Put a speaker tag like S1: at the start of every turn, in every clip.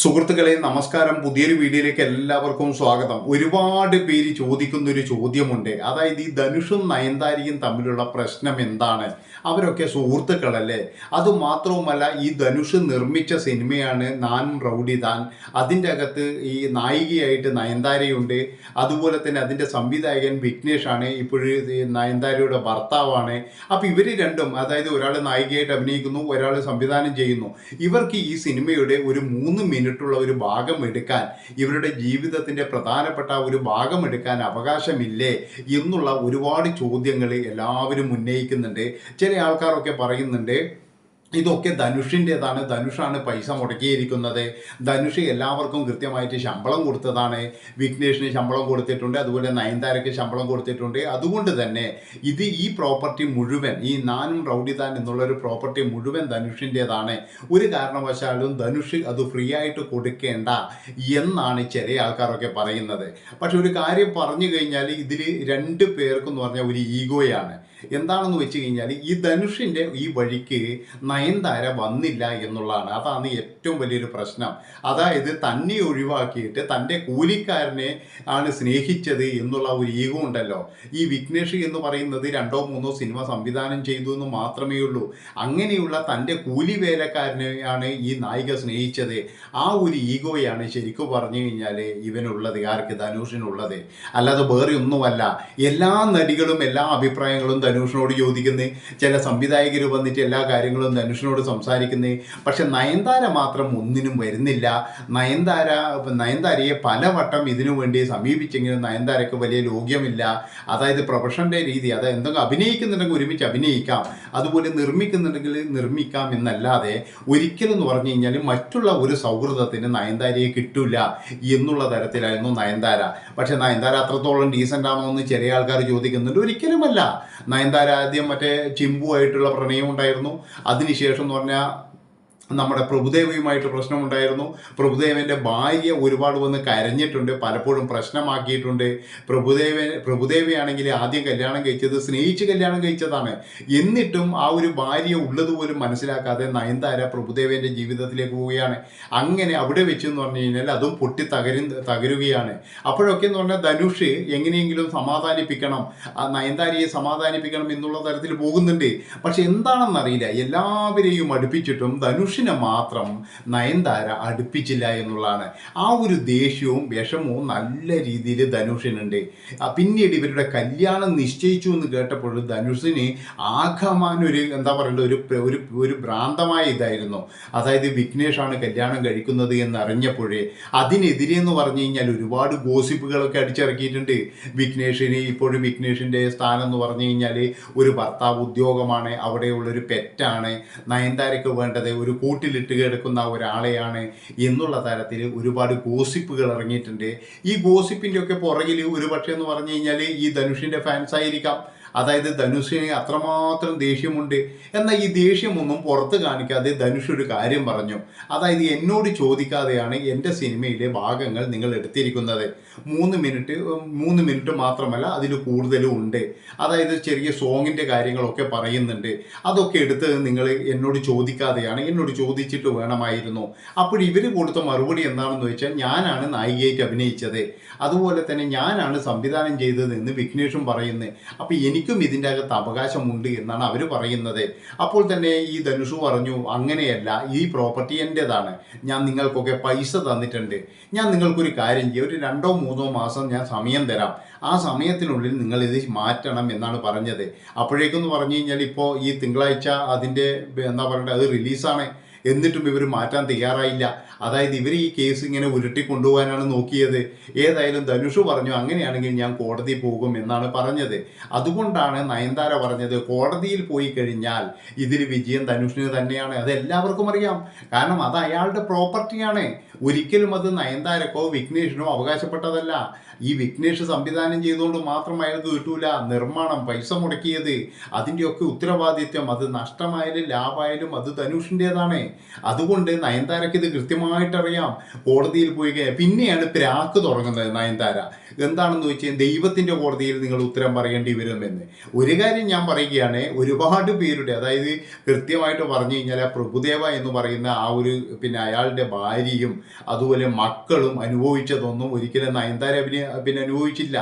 S1: സുഹൃത്തുക്കളെ നമസ്കാരം. പുതിയൊരു വീഡിയോയിലേക്ക് എല്ലാവർക്കും സ്വാഗതം. ഒരുപാട് പേര് ചോദിക്കുന്ന ഒരു ചോദ്യമുണ്ട്. അതായത് ഈ ധനുഷും നയൻതാരിയും തമ്മിലുള്ള പ്രശ്നം എന്താണ്? അവരൊക്കെ സുഹൃത്തുക്കളല്ലേ? അതുമാത്രവുമല്ല ഈ ധനുഷ് നിർമ്മിച്ച സിനിമയാണ് നാൻ റൗഡി താൻ. അതിന്റെ അകത്ത് ഈ നായികയായിട്ട് നയൻതാരയുണ്ട്. അതുപോലെ തന്നെ അതിന്റെ സംവിധായകൻ വിഘ്നേഷാണ് ഇപ്പോഴും നയൻതാരയുടെ ഭർത്താവാണ്. അപ്പോൾ ഇവർ രണ്ടും അതായത് ഒരാൾ നായികയായിട്ട് അഭിനയിക്കുന്നു ഒരാൾ സംവിധാനം ചെയ്യുന്നു. ഇവർക്ക് ഈ സിനിമയുടെ ഒരു മൂന്ന് മിനിറ്റുള്ള ഒരു ഭാഗം എടുക്കാൻ ഇവരുടെ ജീവിതത്തിന്റെ പ്രധാനപ്പെട്ട ഒരു ഭാഗം എടുക്കാൻ അവകാശമില്ലേ എന്നുള്ള ഒരുപാട് ചോദ്യങ്ങൾ എല്ലാവരും ഉന്നയിക്കുന്നുണ്ട്. ചില ആൾക്കാരൊക്കെ പറയുന്നുണ്ട് ഇതൊക്കെ ധനുഷിന്റെതാണ് ധനുഷാണ് പൈസ മുടക്കിയിരിക്കുന്നത്. ധനുഷ് എല്ലാവർക്കും കൃത്യമായിട്ട് ശമ്പളം കൊടുത്തതാണ്. വിഘ്നേഷിന് ശമ്പളം കൊടുത്തിട്ടുണ്ട്. അതുപോലെ നയൻതാരയ്ക്ക് ശമ്പളം കൊടുത്തിട്ടുണ്ട്. അതുകൊണ്ട് തന്നെ ഇത് ഈ പ്രോപ്പർട്ടി മുഴുവൻ ഈ നാനും റൗഡിതാൻ എന്നുള്ളൊരു പ്രോപ്പർട്ടി മുഴുവൻ ധനുഷിന്റെതാണ് ഒരു കാരണവശാലും ധനുഷ് അത് ഫ്രീ ആയിട്ട് കൊടുക്കേണ്ട എന്നാണ് ചില ആൾക്കാരൊക്കെ പറയുന്നത്. പക്ഷെ ഒരു കാര്യം പറഞ്ഞു കഴിഞ്ഞാൽ ഇതിൽ രണ്ട് പേർക്കെന്ന് പറഞ്ഞാൽ ഒരു ഈഗോയാണ്. എന്താണെന്ന് വെച്ച് കഴിഞ്ഞാൽ ഈ ധനുഷിന്റെ ഈ വഴിക്ക് നയൻതാര വന്നില്ല എന്നുള്ളതാണ്. അതാണ് ഏറ്റവും വലിയൊരു പ്രശ്നം. അതായത് തന്നെ ഒഴിവാക്കിയിട്ട് തന്റെ കൂലിക്കാരനെ ആണ് സ്നേഹിച്ചത് എന്നുള്ള ഒരു ഈഗോ ഉണ്ടല്ലോ. ഈ വിഘ്നേഷ് എന്ന് പറയുന്നത് രണ്ടോ മൂന്നോ സിനിമ സംവിധാനം ചെയ്തു എന്ന് മാത്രമേ ഉള്ളൂ. അങ്ങനെയുള്ള തന്റെ കൂലി വേലക്കാരനെയാണ് ഈ നായിക സ്നേഹിച്ചത്. ആ ഒരു ഈഗോയാണ് ശരിക്കും പറഞ്ഞു കഴിഞ്ഞാൽ ഇവനുള്ളത് ആർക്ക് ധനുഷിനുള്ളത്. അല്ലാതെ വേറെ ഒന്നുമല്ല. എല്ലാ നടികളും എല്ലാ അഭിപ്രായങ്ങളും ധനുഷിനോട് ചോദിക്കുന്നത് ചില സംവിധായകർ വന്നിട്ട് എല്ലാ കാര്യങ്ങളും ധനുഷിനോട് സംസാരിക്കുന്നേ പക്ഷെ നയൻതാര മാത്രം ഒന്നിനും വരുന്നില്ല. നയൻതാര നയൻതാരയെ പലവട്ടം ഇതിനു വേണ്ടി സമീപിച്ചെങ്കിലും നയൻതാരയ്ക്ക് വലിയ ലോക്യമില്ല. അതായത് പ്രൊഫഷന്റെ രീതി അതായത് എന്തെങ്കിലും അഭിനയിക്കുന്നുണ്ടെങ്കിൽ ഒരുമിച്ച് അഭിനയിക്കാം അതുപോലെ നിർമ്മിക്കുന്നുണ്ടെങ്കിൽ നിർമ്മിക്കാം എന്നല്ലാതെ ഒരിക്കലും എന്ന് പറഞ്ഞു കഴിഞ്ഞാൽ മറ്റുള്ള ഒരു സൗഹൃദത്തിന് നയൻതാരയെ കിട്ടില്ല എന്നുള്ള തരത്തിലായിരുന്നു നയൻതാര. പക്ഷെ നയൻതാര അത്രത്തോളം ഡീസന്റ് ആണോ എന്ന് ചെറിയ ആൾക്കാർ ചോദിക്കുന്നുണ്ട്. ഒരിക്കലുമല്ല. നയൻതാര ആദ്യം മറ്റേ ചിമ്പുമായിട്ടുള്ള പ്രണയം ഉണ്ടായിരുന്നു അതിനുശേഷം എന്ന് പറഞ്ഞാൽ നമ്മുടെ പ്രഭുദേവയുമായിട്ട് പ്രശ്നമുണ്ടായിരുന്നു. പ്രഭുദേവന്റെ ഭാര്യ ഒരുപാട് വന്ന് കരഞ്ഞിട്ടുണ്ട്. പലപ്പോഴും പ്രശ്നമാക്കിയിട്ടുണ്ട്. പ്രഭുദേവൻ പ്രഭുദേവയാണെങ്കിൽ ആദ്യം കല്യാണം കഴിച്ചത് സ്നേഹിച്ച് കല്യാണം കഴിച്ചതാണ്. എന്നിട്ടും ആ ഒരു ഭാര്യ ഉള്ളതുപോലും മനസ്സിലാക്കാതെ നയൻതാര പ്രഭുദേവന്റെ ജീവിതത്തിലേക്ക് പോവുകയാണ്. അങ്ങനെ അവിടെ വെച്ച് എന്ന് പറഞ്ഞു കഴിഞ്ഞാൽ അതും പൊട്ടി തകരു തകരുകയാണ്. അപ്പോഴൊക്കെ എന്ന് പറഞ്ഞാൽ ധനുഷ് എങ്ങനെയെങ്കിലും സമാധാനിപ്പിക്കണം. നയൻതാരയെ സമാധാനിപ്പിക്കണം എന്നുള്ള തരത്തിൽ പോകുന്നുണ്ട്. പക്ഷെ എന്താണെന്നറിയില്ല. എല്ലാവരെയും അടുപ്പിച്ചിട്ടും ധനുഷിനെ മാത്രം നയൻതാര അടുപ്പിച്ചില്ല എന്നുള്ളതാണ്. ആ ഒരു ദേഷ്യവും വിഷമവും നല്ല രീതിയിൽ ധനുഷിനുണ്ട്. പിന്നീട് ഇവരുടെ കല്യാണം നിശ്ചയിച്ചു എന്ന് കേട്ടപ്പോൾ ധനുഷിന് ആഘമാനൊരു എന്താ പറയണ്ട ഒരു ഒരു ഒരു ഭ്രാന്തമായ ഇതായിരുന്നു. അതായത് വിഘ്നേഷാണ് കല്യാണം കഴിക്കുന്നത് എന്ന് അറിഞ്ഞപ്പോഴേ അതിനെതിരെ എന്ന് പറഞ്ഞു കഴിഞ്ഞാൽ ഒരുപാട് ഗോസിപ്പുകളൊക്കെ അടിച്ചിറക്കിയിട്ടുണ്ട്. വിഘ്നേഷിന് ഇപ്പോഴും വിഘ്നേഷിന്റെ സ്ഥാനം എന്ന് പറഞ്ഞു കഴിഞ്ഞാൽ ഒരു ഭർത്താവ് ഉദ്യോഗമാണ് അവിടെയുള്ളൊരു പെറ്റാണ്. നയൻതാരയ്ക്ക് വേണ്ടത് ഒരു കൂട്ടിലിട്ട് കിടക്കുന്ന ഒരാളെയാണ് എന്നുള്ള തരത്തിൽ ഒരുപാട് ഗോസിപ്പുകൾ ഇറങ്ങിയിട്ടുണ്ട്. ഈ ഗോസിപ്പിന്റെ ഒക്കെ പുറകിൽ ഒരു പക്ഷേ എന്ന് പറഞ്ഞു കഴിഞ്ഞാൽ ഈ ധനുഷിന്റെ ഫാൻസ് ആയിരിക്കാം. അതായത് ധനുഷിന് അത്രമാത്രം ദേഷ്യമുണ്ട്. എന്നാൽ ഈ ദേഷ്യമൊന്നും പുറത്ത് കാണിക്കാതെ ധനുഷ് ഒരു കാര്യം പറഞ്ഞു. അതായത് എന്നോട് ചോദിക്കാതെയാണ് എന്റെ സിനിമയിലെ ഭാഗങ്ങൾ നിങ്ങൾ എടുത്തിരിക്കുന്നത്. മൂന്ന് മിനിറ്റ് മൂന്ന് മിനിറ്റ് മാത്രമല്ല അതിൽ കൂടുതലും ഉണ്ട്. അതായത് ചെറിയ സോങ്ങിന്റെ കാര്യങ്ങളൊക്കെ പറയുന്നുണ്ട്. അതൊക്കെ എടുത്ത് നിങ്ങൾ എന്നോട് ചോദിക്കാതെയാണ് എന്നോട് ചോദിച്ചിട്ട് വേണമായിരുന്നു. അപ്പോൾ ഇവർ കൊടുത്ത മറുപടി എന്താണെന്ന് വെച്ചാൽ ഞാനാണ് നായികയായിട്ട് അഭിനയിച്ചത്. അതുപോലെ തന്നെ ഞാനാണ് സംവിധാനം ചെയ്തതെന്ന് വിഘ്നേഷും പറയുന്നത് അപ്പോൾ എനിക്കും ഇതിന്റെ അകത്ത് അവകാശമുണ്ട് എന്നാണ് അവർ പറയുന്നത്. അപ്പോൾ തന്നെ ഈ ധനുഷു പറഞ്ഞു അങ്ങനെയല്ല ഈ പ്രോപ്പർട്ടി എന്റെതാണ്. ഞാൻ നിങ്ങൾക്കൊക്കെ പൈസ തന്നിട്ടുണ്ട്. ഞാൻ നിങ്ങൾക്കൊരു കാര്യം ചെയ്യും. ഒരു രണ്ടോ മൂന്നോ മാസം ഞാൻ സമയം തരാം. ആ സമയത്തിനുള്ളിൽ നിങ്ങൾ ഇത് മാറ്റണം എന്നാണ് പറഞ്ഞത്. അപ്പോഴേക്കെന്ന് പറഞ്ഞു കഴിഞ്ഞാൽ ഇപ്പോൾ ഈ തിങ്കളാഴ്ച അതിന്റെ എന്താ പറയണ്ടത് അത് റിലീസാണ് എന്നിട്ടും ഇവർ മാറ്റാൻ തയ്യാറായില്ല. അതായത് ഇവർ ഈ കേസ് ഇങ്ങനെ ഉരുട്ടി കൊണ്ടുപോകാനാണ് നോക്കിയത്. ഏതായാലും ധനുഷ് പറഞ്ഞു അങ്ങനെയാണെങ്കിൽ ഞാൻ കോടതി പോകും എന്നാണ് പറഞ്ഞത്. അതുകൊണ്ടാണ് നയൻതാര പറഞ്ഞത് കോടതിയിൽ പോയി കഴിഞ്ഞാൽ ഇതിൽ വിജയം ധനുഷിന് തന്നെയാണ്. അത് എല്ലാവർക്കും അറിയാം. കാരണം അത് അയാളുടെ പ്രോപ്പർട്ടിയാണ്. ഒരിക്കലും അത് നയൻതാരക്കോ വിഘ്നേഷിനോ അവകാശപ്പെട്ടതല്ല. ഈ വിഘ്നേഷ് സംവിധാനം ചെയ്തുകൊണ്ട് മാത്രം അയാൾക്ക് കിട്ടൂല. നിർമ്മാണം പൈസ മുടക്കിയത്. അതിന്റെയൊക്കെ ഉത്തരവാദിത്വം. അത് നഷ്ടമായാലും ലാഭമായാലും അത് ധനുഷിന്റെതാണ്. അതുകൊണ്ട് നയൻതാരയ്ക്ക് ഇത് കൃത്യമായിട്ട് അറിയാം കോടതിയിൽ പോയി പിന്നെയാണ് പ്രാക്ക് തുടങ്ങുന്നത് നയൻതാര. എന്താണെന്ന് വെച്ചാൽ ദൈവത്തിന്റെ കോടതിയിൽ നിങ്ങൾ ഉത്തരം പറയേണ്ടി വരുമെന്ന്. ഒരു കാര്യം ഞാൻ പറയുകയാണ് ഒരുപാട് പേരുടെ അതായത് കൃത്യമായിട്ട് പറഞ്ഞു കഴിഞ്ഞാൽ ആ പ്രഭുദേവ എന്ന് പറയുന്ന ആ ഒരു പിന്നെ അയാളുടെ ഭാര്യയും അതുപോലെ മക്കളും അനുഭവിച്ചതൊന്നും ഒരിക്കലും നയൻതാര പിന്നെ പിന്നെ അനുഭവിച്ചില്ല.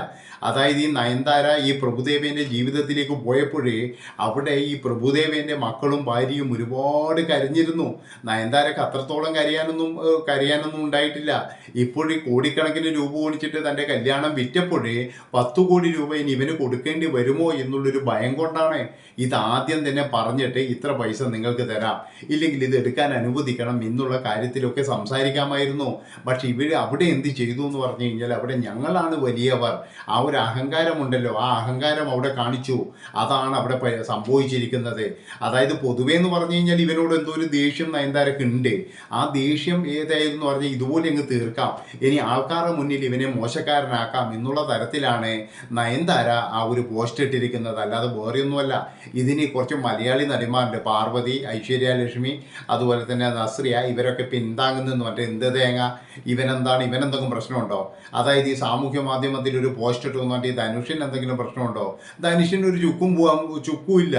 S1: അതായത് ഈ നയൻതാര ഈ പ്രഭുദേവേന്റെ ജീവിതത്തിലേക്ക് പോയപ്പോഴേ അവിടെ ഈ പ്രഭുദേവേന്റെ മക്കളും ഭാര്യയും ഒരുപാട് കരഞ്ഞിരുന്നു. നയൻതാരക്ക് അത്രത്തോളം കരിയാനൊന്നും കരിയാനൊന്നും ഉണ്ടായിട്ടില്ല. ഇപ്പോഴീ കോടിക്കണക്കിന് രൂപ ഓടിച്ചിട്ട് തന്റെ കല്യാണം വിറ്റപ്പോഴേ പത്തു കോടി രൂപ ഇനി ഇവന് കൊടുക്കേണ്ടി വരുമോ എന്നുള്ളൊരു ഭയം കൊണ്ടാണ് ഇത് ആദ്യം തന്നെ പറഞ്ഞിട്ട് ഇത്ര പൈസ നിങ്ങൾക്ക് തരാം. ഇല്ലെങ്കിൽ ഇത് എടുക്കാൻ അനുവദിക്കണം എന്നുള്ള കാര്യത്തിലൊക്കെ സംസാരിക്കാമായിരുന്നു. പക്ഷെ ഇവർ അവിടെ എന്ത് ചെയ്തു എന്ന് പറഞ്ഞു കഴിഞ്ഞാൽ അവിടെ ഞങ്ങളാണ് വലിയവർ. ആ ഒരു അഹങ്കാരമുണ്ടല്ലോ. ആ അഹങ്കാരം അവിടെ കാണിച്ചു. അതാണ് അവിടെ സംഭവിച്ചിരിക്കുന്നത്. അതായത് പൊതുവേ എന്ന് പറഞ്ഞു കഴിഞ്ഞാൽ ഇവനോട് എന്തോ ഒരു ദേഷ്യം നയൻതാരക്ക് ഉണ്ട് ആ ദേഷ്യം ഏതായിരുന്നു എന്ന് പറഞ്ഞാൽ ഇതുപോലെ അങ്ങ് തീർക്കാം. ഇനി ആൾക്കാരുടെ മുന്നിൽ ഇവനെ മോശക്കാരനാക്കാം എന്നുള്ള തരത്തിലാണ് നയൻതാര ആ ഒരു പോസ്റ്റ് ഇട്ടിരിക്കുന്നത്. അല്ലാതെ വേറെയൊന്നുമല്ല. ഇതിന് കുറച്ച് മലയാളി നടിമാരുണ്ട്. പാർവതി ഐശ്വര്യ ലക്ഷ്മി അതുപോലെ തന്നെ നസ്രിയ ഇവരൊക്കെ പിന്താങ്ങുന്നെന്ന് മറ്റേ എന്ത് തേങ്ങ? ഇവനെന്താണ് ഇവനെന്തെങ്കിലും പ്രശ്നമുണ്ടോ? അതായത് ഈ സാമൂഹ്യ മാധ്യമത്തിൽ ഒരു പോസ്റ്റ് ഇട്ടു എന്ന് പറഞ്ഞിട്ട് ഈ ധനുഷിന് എന്തെങ്കിലും പ്രശ്നമുണ്ടോ? ധനുഷിന് ഒരു ചുക്കും പോവാൻ ചുക്കും ഇല്ല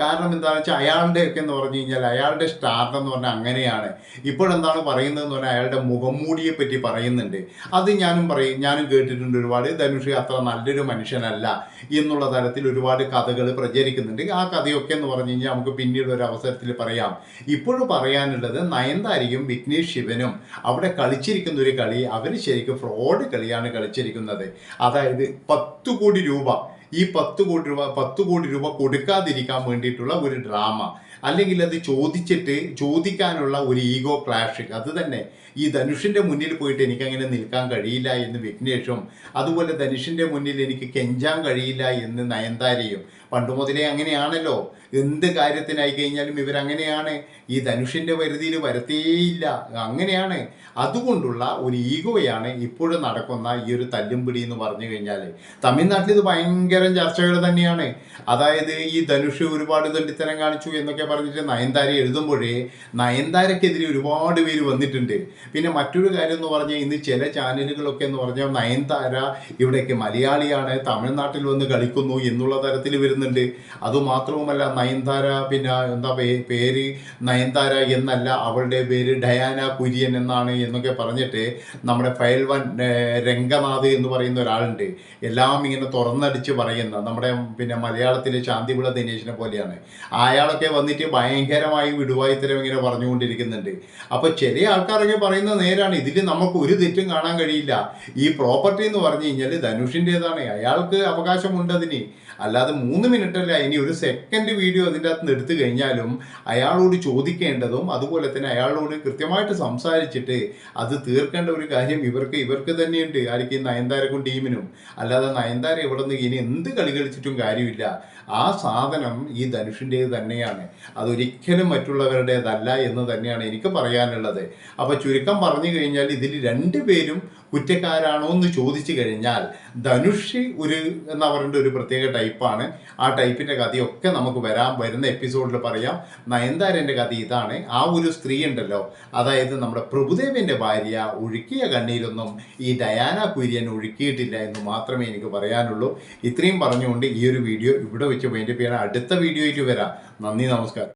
S1: കാരണം എന്താണെന്ന് വെച്ചാൽ അയാളുടെ ഒക്കെ എന്ന് പറഞ്ഞു കഴിഞ്ഞാൽ അയാളുടെ സ്റ്റാർട്ട് എന്ന് പറഞ്ഞാൽ അങ്ങനെയാണ്. ഇപ്പോഴെന്താണ് പറയുന്നതെന്ന് പറഞ്ഞാൽ അയാളുടെ മുഖംമൂടിയെ പറ്റി പറയുന്നുണ്ട്. അത് ഞാനും പറയും ഞാനും കേട്ടിട്ടുണ്ട് ഒരുപാട്. ധനുഷ് അത്ര നല്ലൊരു മനുഷ്യനല്ല എന്നുള്ള തരത്തിൽ ഒരുപാട് കഥകൾ പ്രചരിക്കുന്നുണ്ട്. ആ കഥയൊക്കെ എന്ന് പറഞ്ഞു കഴിഞ്ഞാൽ നമുക്ക് പിന്നീട് ഒരു അവസരത്തിൽ പറയാം. ഇപ്പോഴും പറയാനുള്ളത് നയൻതാരയും വിഘ്നേഷ് ശിവനും അവിടെ കളിച്ചിരിക്കുന്ന ഒരു കളി അവർ ശരിക്കും ഫ്രോഡ് കളിയാണ് കളിച്ചിരിക്കുന്നത്. അതായത് പത്ത് കോടി രൂപ ഈ പത്ത് കോടി രൂപ പത്ത് കോടി രൂപ കൊടുക്കാതിരിക്കാൻ വേണ്ടിയിട്ടുള്ള ഒരു ഡ്രാമ അല്ലെങ്കിൽ അത് ചോദിച്ചിട്ട് ചോദിക്കാനുള്ള ഒരു ഈഗോ ക്ലാഷ് അത് തന്നെ. ഈ ധനുഷിന്റെ മുന്നിൽ പോയിട്ട് എനിക്ക് അങ്ങനെ നിൽക്കാൻ കഴിയില്ല എന്ന് വിഘ്നേഷും അതുപോലെ ധനുഷിന്റെ മുന്നിൽ എനിക്ക് കെഞ്ചാൻ കഴിയില്ല എന്ന് നയൻതാരയും പണ്ട് മുതലേ അങ്ങനെയാണല്ലോ. എന്ത് കാര്യത്തിനായി കഴിഞ്ഞാലും ഇവരങ്ങനെയാണ്. ഈ ധനുഷിന്റെ പരിധിയിൽ വരത്തേയില്ല. അങ്ങനെയാണ്. അതുകൊണ്ടുള്ള ഒരു ഈഗോയാണ് ഇപ്പോഴും നടക്കുന്ന ഈ ഒരു തല്ലും പിടി എന്ന് പറഞ്ഞു കഴിഞ്ഞാൽ. തമിഴ്നാട്ടിൽ ഇത് ഭയങ്കര ചർച്ചകൾ തന്നെയാണ്. അതായത് ഈ ധനുഷ് ഒരുപാട് ദണ്ഡിത്തരം കാണിച്ചു എന്നൊക്കെ പറഞ്ഞിട്ട് നയൻതാര എഴുതുമ്പോഴേ നയൻതാരക്കെതിരെ ഒരുപാട് പേര് വന്നിട്ടുണ്ട്. പിന്നെ മറ്റൊരു കാര്യം എന്ന് പറഞ്ഞാൽ ഇന്ന് ചില ചാനലുകളൊക്കെ എന്ന് പറഞ്ഞാൽ നയൻതാര ഇവിടേക്ക് മലയാളിയാണ് തമിഴ്നാട്ടിൽ വന്ന് കളിക്കുന്നു എന്നുള്ള തരത്തിൽ വരുന്നുണ്ട്. അതുമാത്രവുമല്ല നയൻതാര പിന്നെ എന്താ പേര് നയൻതാര എന്നല്ല അവളുടെ പേര് ഡയാന കുര്യൻ എന്നാണ് എന്നൊക്കെ പറഞ്ഞിട്ട് നമ്മുടെ ഫയൽവൻ രംഗനാഥ് എന്ന് പറയുന്ന ഒരാളുണ്ട്. എല്ലാം ഇങ്ങനെ തുറന്നടിച്ച് പറയുന്ന നമ്മുടെ പിന്നെ മലയാളത്തിലെ ശാന്തിവിള ദിനേശിനെ പോലെയാണ്. അയാളൊക്കെ വന്നിട്ട് ഭയങ്കരമായി വിടുവായിത്തരം ഇങ്ങനെ പറഞ്ഞുകൊണ്ടിരിക്കുന്നുണ്ട്. അപ്പോൾ ചില ആൾക്കാരൊക്കെ പറയുന്ന നേരാണ് ഇതിൽ നമുക്ക് ഒരു തെറ്റും കാണാൻ കഴിയില്ല. ഈ പ്രോപ്പർട്ടി എന്ന് പറഞ്ഞു കഴിഞ്ഞാൽ ധനുഷിന്റെതാണ് അയാൾക്ക് അവകാശമുണ്ട് അതിന്. അല്ലാതെ മൂന്ന് മിനിറ്റ് അല്ല ഇനി ഒരു സെക്കൻഡ് വീഡിയോ അതിന്റെ അകത്ത് നിന്ന് എടുത്തു കഴിഞ്ഞാലും അയാളോട് ചോദിക്കേണ്ടതും അതുപോലെ തന്നെ അയാളോട് കൃത്യമായിട്ട് സംസാരിച്ചിട്ട് അത് തീർക്കേണ്ട ഒരു കാര്യം ഇവർക്ക് ഇവർക്ക് തന്നെയുണ്ട്. ആർക്ക് നയൻതാരക്കും ടീമിനും. അല്ലാതെ നയൻതാര ഇവിടെ നിന്ന് ഇനി എന്ത് കളി കളിച്ചിട്ടും കാര്യമില്ല. ആ സാധനം ഈ ധനുഷിന്റേത് തന്നെയാണ്. അതൊരിക്കലും മറ്റുള്ളവരുടേതല്ല എന്ന് തന്നെയാണ് എനിക്ക് പറയാനുള്ളത്. അപ്പോൾ ചുരുക്കം പറഞ്ഞു കഴിഞ്ഞാൽ ഇതിൽ രണ്ടുപേരും കുറ്റക്കാരാണോ എന്ന് ചോദിച്ചു കഴിഞ്ഞാൽ ധനുഷ് ഒരു എന്ന് പറയേണ്ട ഒരു പ്രത്യേക ടൈപ്പാണ്. ആ ടൈപ്പിന്റെ കഥയൊക്കെ നമുക്ക് വരാൻ വരുന്ന എപ്പിസോഡിൽ പറയാം. നയൻതാരന്റെ കഥ ഇതാണ്. ആ ഒരു സ്ത്രീ ഉണ്ടല്ലോ. അതായത് നമ്മുടെ പ്രഭുദേവന്റെ ഭാര്യ ഒഴുക്കിയ കണ്ണീരൊന്നും ഈ ഡയാന കുര്യൻ ഒഴുക്കിയിട്ടില്ല എന്ന് മാത്രമേ എനിക്ക് പറയാനുള്ളൂ. ഇത്രയും പറഞ്ഞുകൊണ്ട് ഈ ഒരു വീഡിയോ ഇവിടെ വെച്ച് വേണ്ടി അടുത്ത വീഡിയോയിൽ വരാം. നന്ദി നമസ്കാരം.